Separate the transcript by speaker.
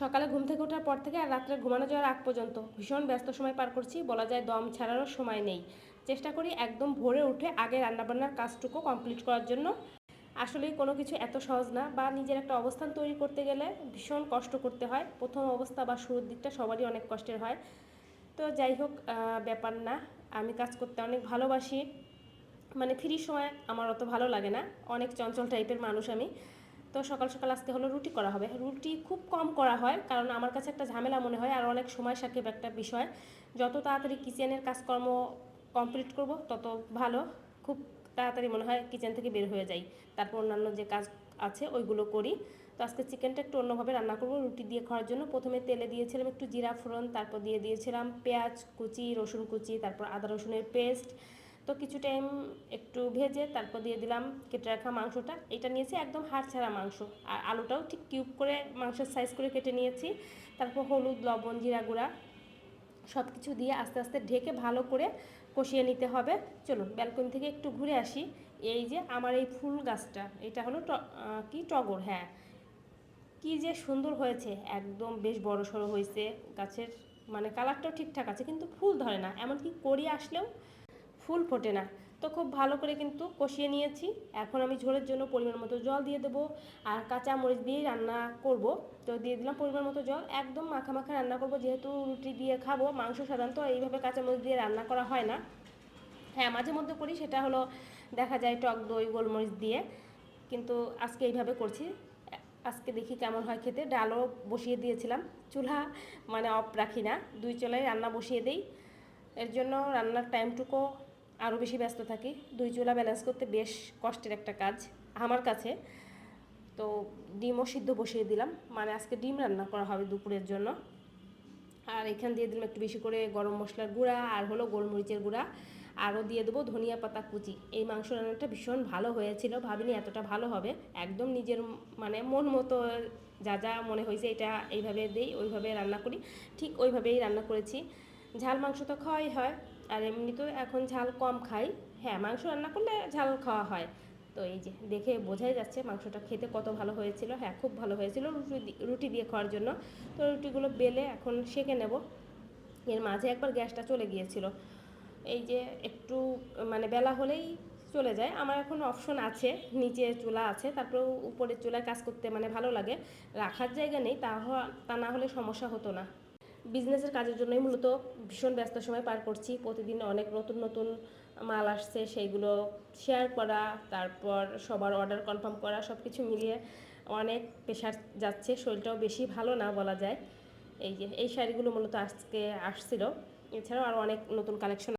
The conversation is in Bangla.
Speaker 1: সকালে ঘুম থেকে ওঠার পর থেকে আর রাত্রে ঘুমানো যাওয়ার আগ পর্যন্ত ভীষণ ব্যস্ত সময় পার করছি, বলা যায় দম ছাড়ারও সময় নেই। চেষ্টা করি একদম ভোরে উঠে আগে রান্নাবান্নার কাজটুকু কমপ্লিট করার জন্য। আসলেই কোনো কিছু এত সহজ না, বা নিজের একটা অবস্থান তৈরি করতে গেলে ভীষণ কষ্ট করতে হয়। প্রথম অবস্থা বা শুরুর দিকটা সবারই অনেক কষ্টের হয়। তো যাই হোক ব্যাপার না, আমি কাজ করতে অনেক ভালোবাসি। মানে ফ্রি সময় আমার অত ভালো লাগে না, অনেক চঞ্চল টাইপের মানুষ আমি। তো সকাল সকাল আজকে হলো রুটি করা হবে। রুটি খুব কম করা হয়, কারণ আমার কাছে একটা ঝামেলা মনে হয় আর অনেক সময় সাকিব একটা বিষয়। যত তাড়াতাড়ি কিচেনের কাজকর্ম কমপ্লিট করব, তত ভালো। খুব তাড়াতাড়ি মনে হয় কিচেন থেকে বের হয়ে যাই। তারপর অন্যান্য যে কাজ আছে, ওইগুলো করি। তো আজকে চিকেনটা একটু অন্যভাবে রান্না করব, রুটি দিয়ে খাওয়ার জন্য। প্রথমে তেলে দিয়েছিলাম একটু জিরা ফোড়ন, তারপর দিয়ে দিয়েছিলাম পেঁয়াজ কুচি, রসুন কুচি, তারপর আদা রসুনের পেস্ট তো কিছু টাইম একটু ভেজে তারপর দিয়ে দিলাম কেটে রাখা মাংসটা। এটা নিয়েছি একদম হাড় ছাড়া মাংস। আর আলুটাও ঠিক কিউব করে মাংসের সাইজ করে কেটে নিয়েছি। তারপর হলুদ, লবণ, জিরা গুঁড়া সব কিছু দিয়ে আস্তে আস্তে ঢেকে ভালো করে কষিয়ে নিতে হবে। চলুন ব্যালকনি থেকে একটু ঘুরে আসি। এই যে আমার এই ফুল গাছটা, এটা হলো কি টগর? হ্যাঁ। কি যে সুন্দর হয়েছে। একদম বেশ বড় সড়ো হয়েছে। গাছের মানে কালারটাও ঠিকঠাক আছে, কিন্তু ফুল ধরে না। এমনকি কড়ি আসলেও ফুল ফোটে না। তো খুব ভালো করে কিন্তু কষিয়ে নিয়েছি। এখন আমি ঝোলের জন্য পরিমাণ মতো জল দিয়ে দেবো। আর কাঁচা মরিচ দিয়েই রান্না করব। তো দিয়ে দিলাম পরিমাণ মতো জল। একদম মাখা মাখা রান্না করব। যেহেতু রুটি দিয়ে খাব, মাংস সাধারণত এইভাবে কাঁচা মরিচ দিয়ে রান্না করা হয় না। হ্যাঁ মাঝে মধ্যে করি। সেটা হলো দেখা যায় টক দই, গোলমরিচ দিয়ে। কিন্তু আজকে এইভাবে করছি। আজকে দেখি কেমন হয় খেতে। ডালও বসিয়ে দিয়েছিলাম। চুলা মানে অফ রাখি না। দুই চুলায় রান্না বসিয়ে দেই। এর জন্য রান্নার টাইমটুকু আরও বেশি ব্যস্ত থাকি। দুই চুলা ব্যালেন্স করতে বেশ কষ্টের একটা কাজ আমার কাছে। তো ডিমও সিদ্ধ বসিয়ে দিলাম। মানে আজকে ডিম রান্না করা হবে দুপুরের জন্য। আর এখান দিয়ে দিলাম একটু বেশি করে গরম মশলার গুঁড়া আর হলো গোলমরিচের গুঁড়া। আরও দিয়ে দেবো ধনিয়া পাতা কুচি। এই মাংস রান্নাটা ভীষণ ভালো হয়েছিল। ভাবিনি এতটা ভালো হবে। একদম নিজের মানে মন মতো যা যা মনে হয়েছে এটা এইভাবে দেই, ওইভাবে রান্না করি। ঠিক ওইভাবেই রান্না করেছি। ঝাল মাংস তো খাওয়াই হয়, আর এমনি তো এখন ঝাল কম খাই। হ্যাঁ মাংস রান্না করলে ঝাল খাওয়া হয়। তো এই যে দেখে বোঝাই যাচ্ছে মাংসটা খেতে কত ভালো হয়েছিল। হ্যাঁ খুব ভালো হয়েছিল রুটি রুটি দিয়ে খাওয়ার জন্য। তো রুটিগুলো বেলে এখন সেঁকে নেব। এর মাঝে একবার গ্যাসটা চলে গিয়েছিল। এই যে একটু মানে বেলা হলেই চলে যায়। আমার এখন অপশন আছে, নিচে চুলা আছে তারপর উপরের চুলায় কাজ করতে মানে ভালো লাগে। রাখার জায়গা নেই, তা তা না হলে সমস্যা হতো না। বিজনেসের কাজের জন্যই মূলত ভীষণ ব্যস্ত সময় পার করছি। প্রতিদিন অনেক নতুন নতুন মাল আসছে, সেইগুলো শেয়ার করা, তারপর সবার অর্ডার কনফার্ম করা সব কিছু মিলিয়ে অনেক প্রেশার যাচ্ছে, শরীরটাও বেশি ভালো না বলা যায়। এই যে, এই শাড়িগুলো মূলত আজকে আসছিল। এছাড়াও আরও অনেক নতুন কালেকশন